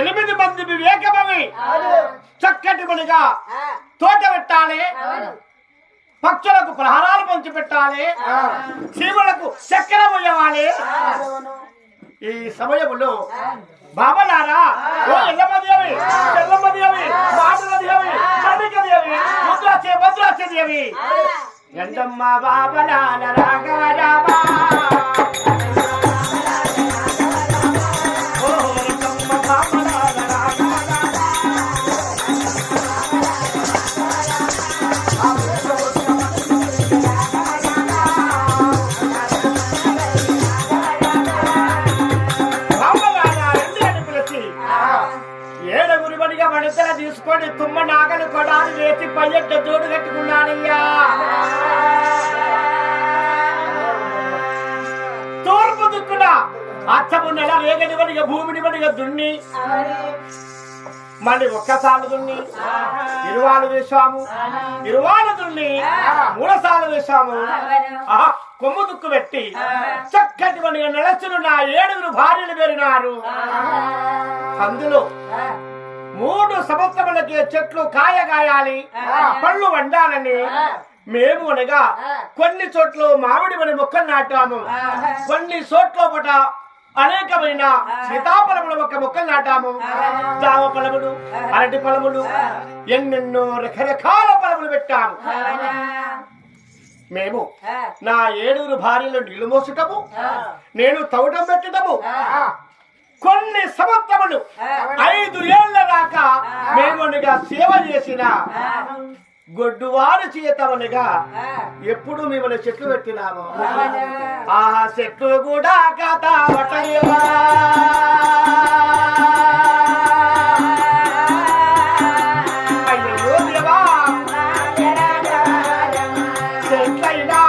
ఎనిమిది మంది వివేకమవి. చక్కటి మనిగా తోట పెట్టాలి. పక్షులకు ప్రహారాలు పంచి పెట్టాలి. చీమలకు చక్కెర పోయవాలి. ఈ సమయములో బాబలారా ఓ ఎల్లమ్మదేవి ఎల్లమ్మదేవి మాటలదేవి చండికదేవి ముద్రాచే భద్రాచదేవి ఎంతమ్మ బాబలాల రాఘవ రామా. కొడాలు వేసి జోడు కట్టుకున్నానయ్యా. తూర్పు దిక్కున అచ్చము నెల రేగడి బడిగా భూమిని బడిగా దున్ని. మళ్ళీ ఒక్కసారి దున్ని. ఇరువాలు వేశాము ఇరువాలు దున్ని. మూడసార్లు వేశాము కొమ్ము దుక్కు పెట్టి చక్కటి బడిగా నెలచులు నా ఏడుగురు భార్యలు పెరినారు. అందులో మూడు సంవత్సరములకి చెట్లు కాయగాయాలి. పళ్ళు వండాలని. మేము అనగా కొన్ని చోట్ల మామిడి పని మొక్కలు నాటాము. కొన్ని చోట్ల పట అనేకమైన సీతాఫలముల మొక్క మొక్కలు నాటాము. జామ ఫలములు అరటి ఫలములు ఎన్నెన్నో రకరకాల ఫలములు పెట్టాము. మేము నా ఏడుగురు భార్యలు నీళ్ళు మోసటము నేను తవ్వటం పెట్టటము కొన్ని సంవత్సరములు ఐదు ఏళ్ళ దాకా మేమనగా సేవ చేసిన గొడ్డువారు చేతమనగా ఎప్పుడు మిమ్మల్ని చెట్లు పెట్టినాము. ఆ. చెట్లు కూడా కథ చెట్లైనా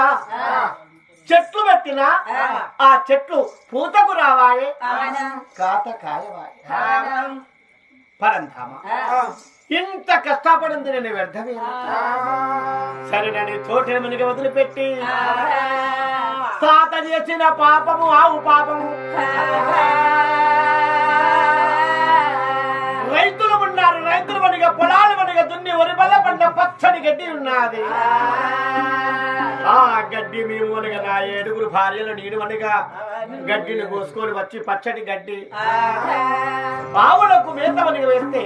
చేత చెట్లు పెట్టిన? ఆ. చెట్లు పూతకు రావాలి? కాత కాయవాలి. పరంధామ. ఇంత కష్టపడింది నేను వ్యర్థమే సరేనని తోటేమనిగా వదిలిపెట్టి తాత చేసిన పాపము ఆవు పాపము. రైతులు ఉన్నారు రైతులు మనగా పొలాలు మనగా దున్ని బల్ల పంట పచ్చని గడ్డి ఉన్నది. గడ్డి మేము అనగా నా ఏడుగురు భార్యలు నేను అనగా గడ్డిని కోసుకొని వచ్చి పచ్చటి గడ్డి. ఆవులకు మేత మనకి వేస్తే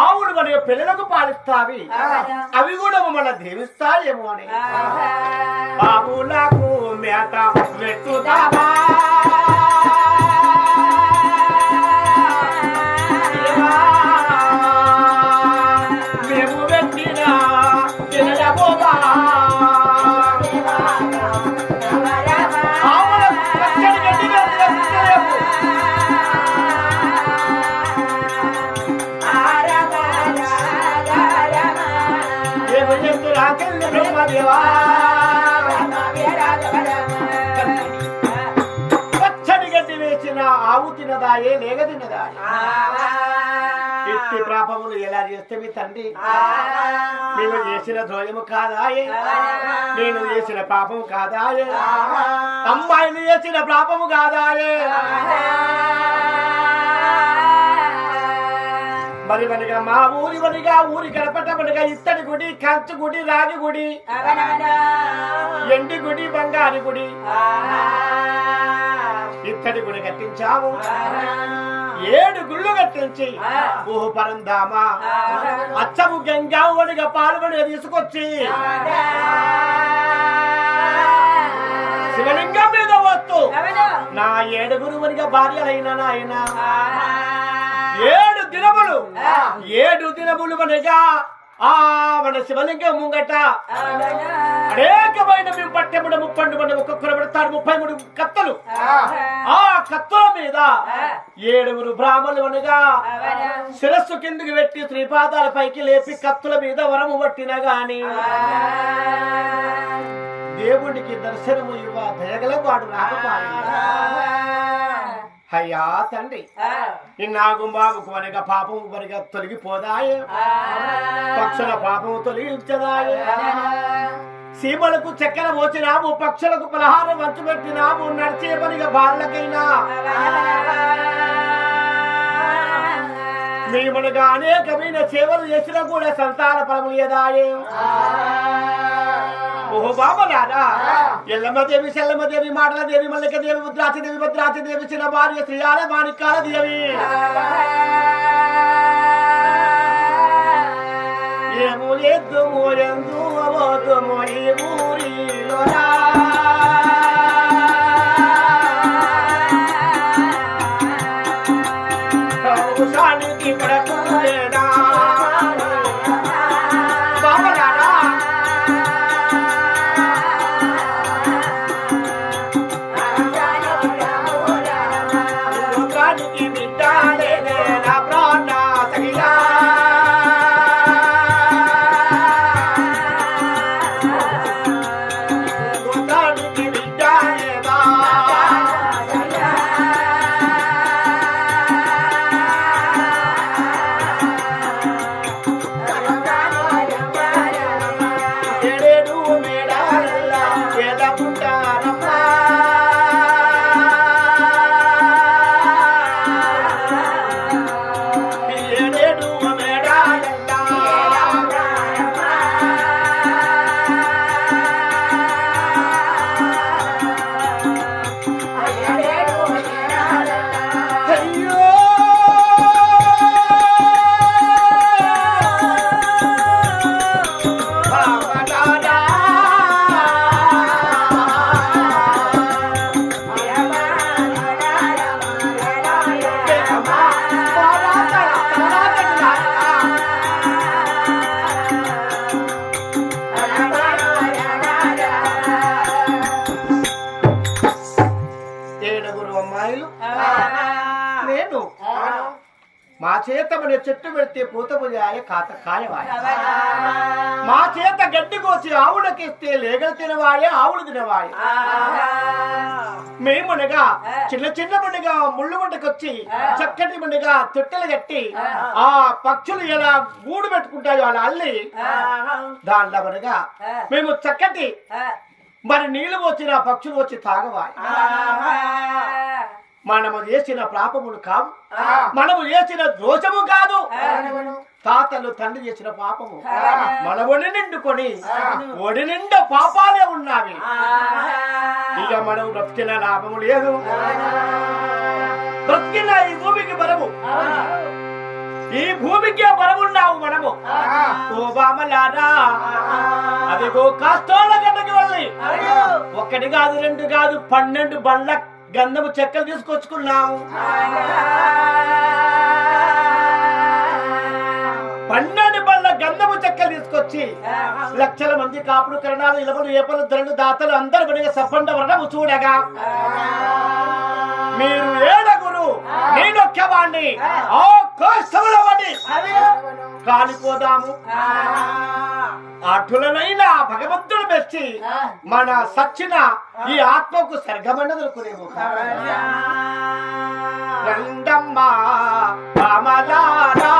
ఆవులు మన పిల్లలకు పాలిస్తావి. అవి కూడా మమ్మల్ని దేవిస్తాయేమో అని. ఆవులకు మేత వెట్టుదామా మేము పెట్టిన తినయబోదా ఆవు తినదాయే లేగ తినదాయే ఎత్తి ప్రాపములు ఎలా చేస్తే మీ తండ్రి? మేము చేసిన ద్రోయము కాదాయే. నేను చేసిన పాపము కాదాయే. అమ్మాయిలు చేసిన పాపము కాదాయే. మరి మనగా మా ఊరి వనిగా ఊరి గడపట మనగా ఇత్తడి గుడి కంచు గుడి రాగి గుడి ఎండి గుడి బంగారు గుడి. ఇత్తడి గుడి కట్టించాము ఏడు గుళ్ళు కట్టించి. ఓహో పరంధామా. అచ్చము గంగావుడిగా పాల్గొని తీసుకొచ్చి. శివలింగం మీద వస్తూ. నా ఏడుగురు వనిగా భార్యలైన నాయన. ఏడు దినములు. ఏడు దినములు మనగా ఆ మన శివలింగం ముంగట. అనేకమైన మేము పట్టెముడ ముప్పండు మంది ఒక్కొక్కరు పెడతారు ముప్పై మూడు కత్తలు. ఆ కత్తుల మీద ఏడుగురు బ్రాహ్మణులు అనగా శిరస్సు కిందికి పెట్టి శ్రీపాదాల పైకి లేపి కత్తుల మీద వరము పట్టిన గాని దేవుడికి దర్శనము ఇవ్వ దయగల వాడు రాకపోయింది అయ్యా తండ్రి. ఇన్నాగు బాబుకు కొనక పాపము వరగా తొలగిపోదాయే. పక్షుల పాపము తొలగించదాయే. సీమలకు చక్కెర పోచినాము పక్షులకు పలహారం వంచు పెట్టినాము నడిచే పనిగా బార్లకైనా. మేమునగా అనేకమైన సేవలు చేసినా కూడా సంతాన ఫలము లేదాయే ఓహో బాబలారా ఎల్లమ్మదేవి సెల్లమ్మదేవి మాటలదేవి మల్లికదేవి ముద్రాచదేవి భద్రాచదేవి చిన్న భార్య శ్రీయాల మాణిక్యాల దేవి ఏము ఎద్దుము ఎందు అవోతుము ఈ మా చేత మన చెట్టు పెడితే పూతపుజాయ కాత కాయవాయ. మా చేత గడ్డి కోసి ఆవులకిస్తే లేగలు తినవాయే ఆవులు తినవాయే. మేమునగా చిన్న చిన్న బండిగా ముళ్ళు బండికొచ్చి చక్కటి బండిగా తొట్టెలు కట్టి ఆ. పక్షులు ఎలా గూడు పెట్టుకుంటాయో అలా అల్లి దాంట్లో మనగా మేము చక్కటి మరి నీళ్ళు వచ్చిన పక్షులు వచ్చి తాగవాయి. మనము చేసిన పాపములు కావు. మనము చేసిన దోషము కాదు. తాతలు తండ్రి చేసిన పాపము. మన ఒడి నిండుకొని ఒడి నిండా పాపాలే ఉన్నావి. ఇక మనం బ్రతికిన లాభము లేదు. బ్రతికిన ఈ భూమికి బలము. ఈ భూమికే బలమున్నావు మనము. ఓ బామలారా. అదిగో కాస్తోల గడ్డకి వెళ్ళి. ఒకటి కాదు రెండు కాదు పన్నెండు బండ్ల గంధము చెక్కలు తీసుకొచ్చుకున్నాము పన్నెండు బండ్ల గంధము చెక్కలు తీసుకొచ్చి లక్షల మంది కాపుడు కరణాలు ఇలవలు ఏపలు ధరలు దాతలు అందరు పడిగా సఫండ వర్ణము చూడగా మీరు ఏడగురు నేనొక్కవాణ్ణి ఆ కోస్తముల వాడి కాలిపోదాము. అటులనైనా భగవంతుడు మెచ్చి మన సచ్చిన ఈ ఆత్మకు స్వర్గమన్నదనుకునేము రండమ్మా రామలారా